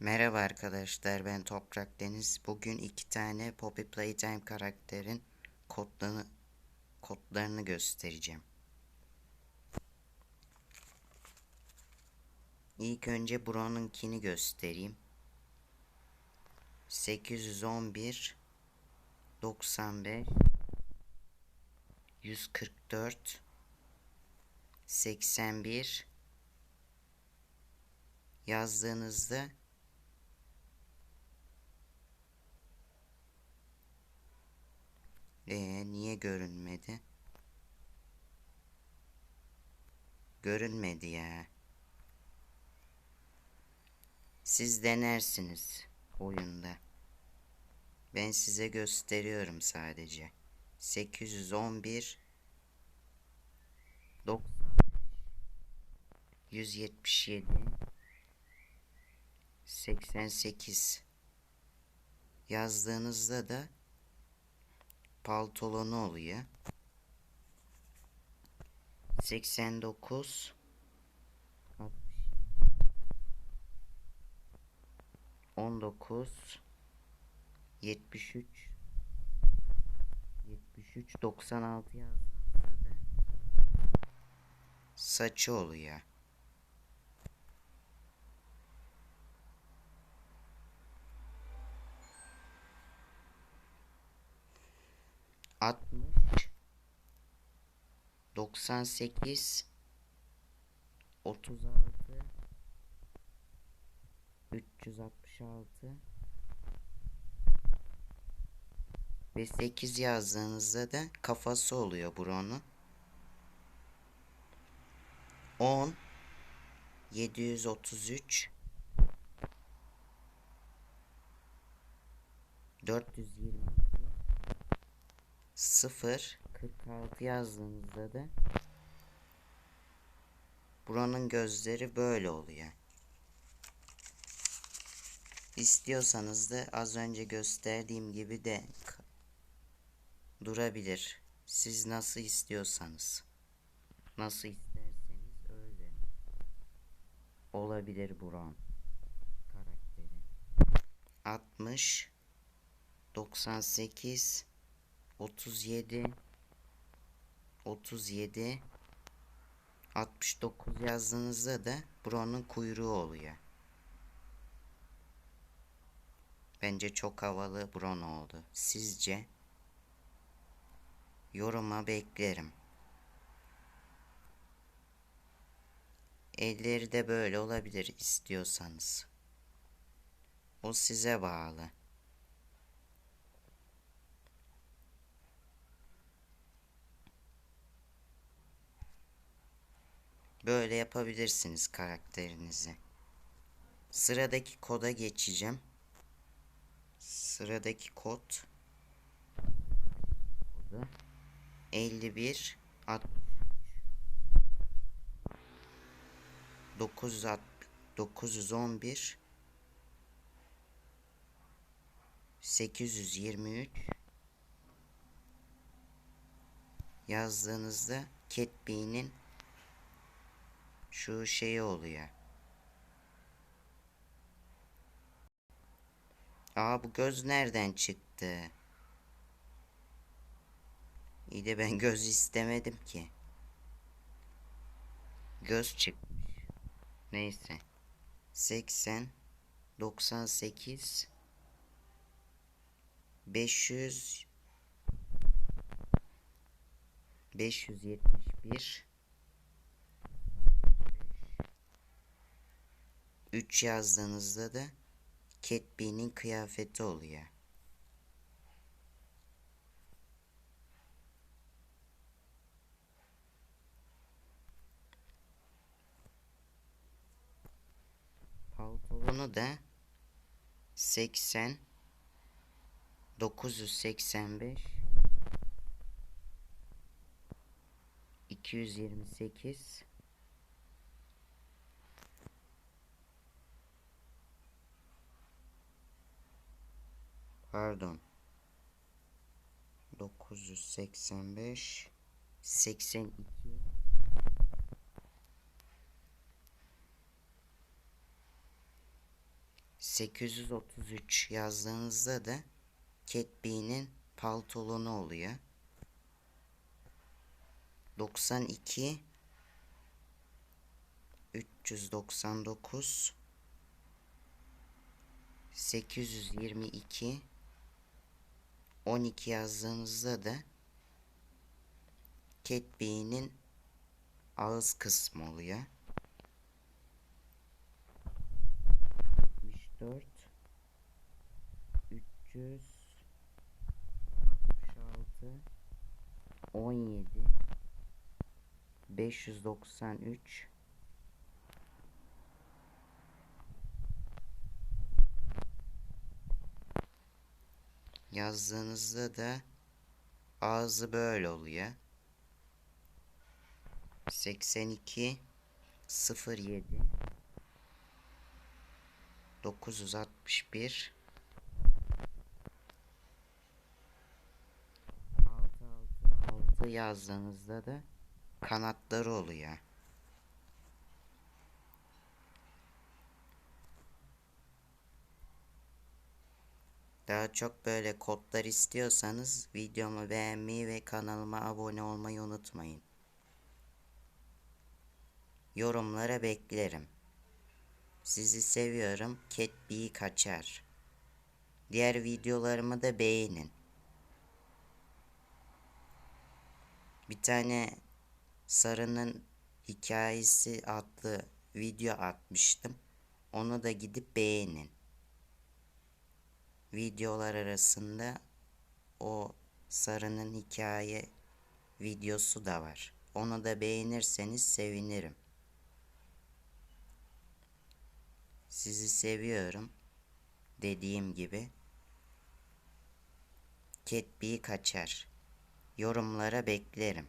Merhaba arkadaşlar ben Toprak Deniz. Bugün iki tane Poppy Playtime karakterin kodlarını, kodlarını göstereceğim. İlk önce Brown'unkini göstereyim. 811 95 144 81 yazdığınızda Ee, niye görünmedi? Görünmedi ya. Siz denersiniz oyunda. Ben size gösteriyorum sadece. 811 90 177 88 yazdığınızda da paltolonu oluyor. 89 19 73 73 96 yazdığınızda da saçı oluyor. 60 98 36 366 ve 8 yazdığınızda da kafası oluyor buranın. 10 733 420 0 46 yazdığınızda da buranın gözleri böyle oluyor. İstiyorsanız da az önce gösterdiğim gibi de durabilir. Siz nasıl istiyorsanız. Nasıl isterseniz öyle. Olabilir buran karakteri. 60 98 37 37 69 yazdığınızda da Brown'un kuyruğu oluyor. Bence çok havalı Brown oldu. Sizce? Yoruma beklerim. Elleri de böyle olabilir istiyorsanız. O size bağlı. Böyle yapabilirsiniz karakterinizi. Sıradaki koda geçeceğim. Sıradaki kod. Kodu. 51 60 960 911 823 yazdığınızda Cat B'nin şu şey oluyor. Aa bu göz nereden çıktı? İyi de ben göz istemedim ki. Göz çıkmış. Neyse. 80 98 500 571 3 yazdığınızda da Cat B'nin kıyafeti oluyor. Pantolonu da 80 985 228 Pardon. 985 82 8 833 yazdığınızda da Cat B'nin paltolonu oluyor. 92 399 822 12 yazdığınızda da Cat B'nin ağız kısmı oluyor. 74 300 66 17 593 yazdığınızda da ağzı böyle oluyor. 82 07 961 666 yazdığınızda da kanatları oluyor. Daha çok böyle kodlar istiyorsanız videomu beğenmeyi ve kanalıma abone olmayı unutmayın. Yorumlara beklerim. Sizi seviyorum. Bee kaçar. Diğer videolarımı da beğenin. Bir tane Sarı'nın hikayesi adlı video atmıştım. Onu da gidip beğenin. Videolar arasında o Sarı'nın hikaye videosu da var. Onu da beğenirseniz sevinirim. Sizi seviyorum. Dediğim gibi. Bee kaçar. Yorumlara beklerim.